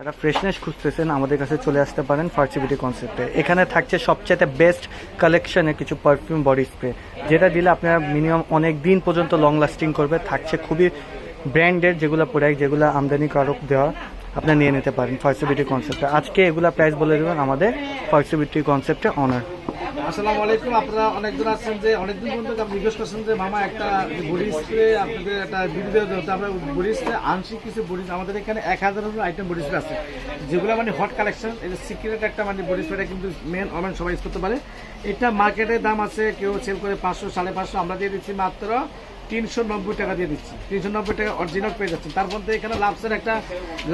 যারা ফ্রেশনেস খুঁজতেছেন, আমাদের কাছে চলে আসতে পারেন ফার্সিবিটি কনসেপ্টে এখানে থাকছে সবচেয়ে বেস্ট কালেকশনে কিছু পারফিউম বডি স্প্রে যেটা দিলে আপনারা মিনিমাম অনেক দিন পর্যন্ত লং লাস্টিং করবে। থাকছে খুবই ব্র্যান্ডের যেগুলো প্রোডাক্ট যেগুলো আমদানি কারক দেওয়া আপনারা নিয়ে নিতে পারেন ফার্সিবিটি কনসেপ্টে আজকে এগুলা প্রাইস বলে দেবেন আমাদের ফার্সিবিটি কনসেপ্টে অনার আসসালামু আলাইকুম। আপনারা অনেকজন আছেন যে, অনেকদিন পর্যন্ত আপনি জিজ্ঞেস করছেন যে, মামা, একটা বডি স্প্রে, আপনাদের একটা বিরুদ্ধে দিতে আমরা বডি স্প্রে আংশিক কিছু বডি আমাদের এখানে এক হাজারের আইটেম বডি স্প্রে আছে। যেগুলো মানে হট কালেকশন এটা সিক্রেট একটা মানে বডি স্প্রেটা কিন্তু মেন অমেন সবাই ইউজ করতে পারে। এটা মার্কেটের দাম আছে, কেউ সেল করে পাঁচশো, সাড়ে পাঁচশো, আমরা দিয়ে দিচ্ছি মাত্র তিনশো নব্বই টাকা দিয়ে দিচ্ছি। তিনশো নব্বই টাকা অরিজিনাল পেয়ে যাচ্ছেন। তার মধ্যে এখানে লাভসের একটা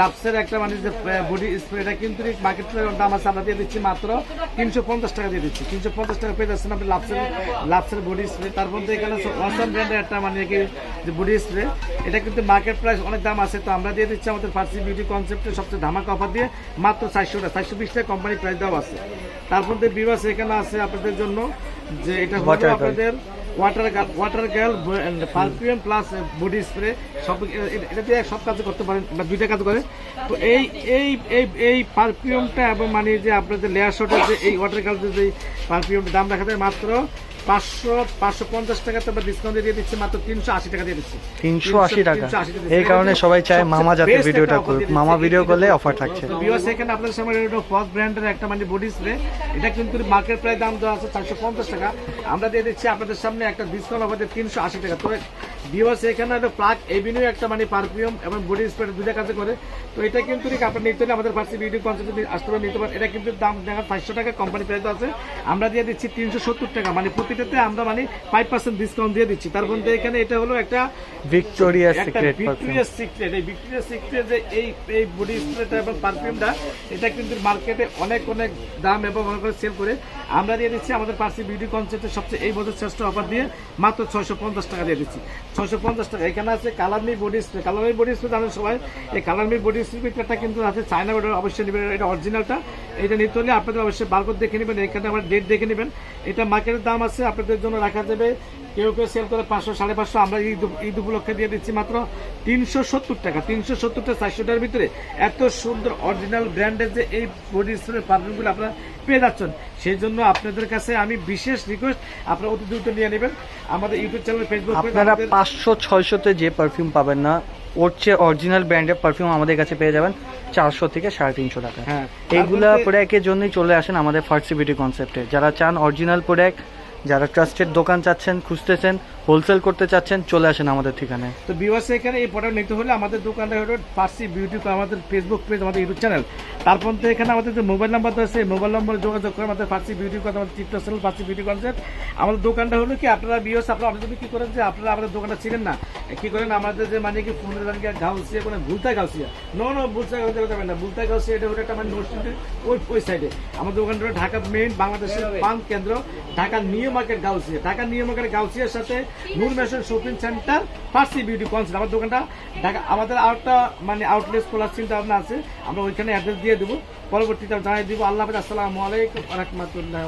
লাভসের একটা মানে যে বডি স্প্রেটা কিন্তু মার্কেট দাম আছে আমরা দিয়ে দিচ্ছি মাত্র তিনশো পঞ্চাশ টাকা দিয়ে দিচ্ছি। তিনশো পঞ্চাশ টাকা পেয়ে যাচ্ছেন আপনি লাভসের লাভসের বডি স্প্রে তার মধ্যে এখানে অসম ব্র্যান্ডের একটা মানে কি যে বডি স্প্রে এটা কিন্তু মার্কেট প্রাইস অনেক দাম আছে। তো আমরা দিয়ে দিচ্ছি আমাদের ফার্সি বিউটি কনসেপ্টের সবচেয়ে ধামাকা অফার দিয়ে মাত্র চারশো টাকা চারশো বিশ টাকা কোম্পানি প্রাইস দেওয়া আছে। তার মধ্যে বিবাস এখানে আছে আপনাদের জন্য যে এটা girl. আপনাদের water water girl perfume plus body spray সব এটা দিয়ে সব কাজ করতে পারেন বা দুইটা কাজ করে। তো এই এই এই এই পারফিউমটা এবং মানে যে আপনাদের লেয়ার শটের যে এই ওয়াটার গার্ল যে পারফিউমটা দাম রাখা যায় মাত্র পাঁচশো পাঁচশো পঞ্চাশ টাকাতে আমরা ডিসকাউন্ট দিয়ে দিচ্ছি মাত্র তিনশো আশি টাকা দিয়ে দিচ্ছি। তিনশো আশি টাকা। এই কারণে সবাই চায় মামা যাতে ভিডিওটা করুক। মামা ভিডিও করলে অফার থাকছে। বিওস এখানে আপনাদের সামনে এটা ফক ব্র্যান্ডের একটা মানে বডি স্প্রে এটা কিন্তু মার্কেট প্রায় দাম দেওয়া আছে চারশো পঞ্চাশ টাকা। আমরা দিয়ে দিচ্ছি আপনাদের সামনে একটা ডিসকাউন্ট অফার তিনশো আশি টাকা। তো এখানে একটা প্লাগ এভিনিউ একটা মানে পারফিউম এবং বডি স্প্রে দুটা কাজে করে। তো এটা কিন্তু আপনার নিতে হলে আমাদের ফার্সি বিউটি কনসেপ্ট আসতে পারে নিতে পারেন এটা কিন্তু দাম দেখা পাঁচশো টাকা কোম্পানি প্রাইস আছে। আমরা দিয়ে দিচ্ছি তিনশো সত্তর টাকা। মানে প্রতিটাতে আমরা মানে ফাইভ পার্সেন্ট ডিসকাউন্ট দিয়ে দিচ্ছি। তার মধ্যে এখানে এটা হলো একটা ভিক্টোরিয়া সিক্রেট ভিক্টোরিয়া সিক্রেট এই ভিক্টোরিয়া সিক্রেট যে এই এই বডি স্প্রেটা এবং পারফিউমটা এটা কিন্তু মার্কেটে অনেক অনেক দাম এবং অনেক সেল করে। আমরা দিয়ে দিচ্ছি আমাদের পার্সি বিউটি কনসেপ্টের সবচেয়ে এই বছর শ্রেষ্ঠ অফার দিয়ে মাত্র ছয়শো পঞ্চাশ টাকা দিয়ে দিচ্ছি। ছয়শো পঞ্চাশ টাকা। এখানে আছে colour me body spray. Colour me body spray জানেন সবাই? এই কালারমি বডি স্প্রেটা কিন্তু আছে চায়না ওটা অবশ্যই নেবেন। এটা অরিজিনালটা এটা নিতে হলে আপনাদের অবশ্যই বারকোড দেখে নেবেন। এখানে আমার ডেট দেখে নেবেন। এটা মার্কেটের দাম আছে আপনাদের জন্য রাখা যাবে। কেউ কেউ সেল করে পাঁচশো সাড়ে পাঁচশো। আমরা ঈদ ঈদ উপলক্ষে দিয়ে দিচ্ছি মাত্র তিনশো সত্তর টাকা। তিনশো সত্তরটা চারশো টাকার ভিতরে এত সুন্দর অরিজিনাল ব্র্যান্ডের যে এই বডি স্প্রে পারফিউমগুলো আপনারা পেয়ে যাচ্ছেন। সেই জন্য আপনাদের কাছে আমি বিশেষ রিকোয়েস্ট আপনারা অতি দ্রুত নিয়ে নেবেন। আমাদের ইউটিউব চ্যানেল ফেসবুক আপনারা পাঁচশো ছয়শোতে যে পারফিউম পাবেন না ওর চেয়ে অরিজিনাল ব্র্যান্ডের পারফিউম আমাদের কাছে পেয়ে যাবেন চারশো থেকে সাড়ে তিনশো টাকা। হ্যাঁ এইগুলা প্রোডাক্টের জন্যই চলে আসেন আমাদের ফার্সি বিউটি কনসেপ্টে যারা চান অরিজিনাল প্রোডাক্ট যারা ট্রাস্টেড দোকান চাচ্ছেন খুঁজতেছেন হোলসেল করতে চাচ্ছেন চলে আসেন আমাদের ঠিকানায়। তো বিওয়াস এখানে এই প্রোডাক্ট নিতে হলে আমাদের দোকানটা হলো ফার্সি বিউটি আমাদের ফেসবুক পেজ আমাদের ইউটিউব চ্যানেল তারপর তো এখানে আমাদের যে মোবাইল নাম্বার আছে মোবাইল নম্বরে যোগাযোগ করে আমাদের ফার্সি বিউটি আমাদের চিত্র চ্যানেল ফার্সি বিউটি কনসেপ্ট আমাদের দোকানটা হলো কি আপনারা বিওস আপনারা অনেক কি করেন যে আপনারা আমাদের দোকানটা ছিলেন না। কি করেন আমাদের যে মানে কি ফোনের মানে গাউসিয়া কোনো ভুলতা গাউসিয়া? নো নো ভুলতা গাউসিয়া যাবেন না। ভুলতা গাউসিয়া এটা হলো একটা মানে নোটসিটের ওই ওই সাইডে আমাদের দোকানটা হলো ঢাকা মেইন বাংলাদেশের পান কেন্দ্র Dhaka new market Gausia. Dhaka new market গাউসিয়ার সাথে Noor mansion shopping centre Parsi beauty concept আমার দোকানটা ঢাকা, আমাদের আরেকটা মানে আউটলেট খোলার চিন্তা ভাবনা আছে। আমরা ওইখানে অ্যাড্রেস দিয়ে দেবো, পরবর্তীতে জানিয়ে দিব। আল্লাহ হাফেজ, আসসালামু আলাইকুম রহমতুল্লাহ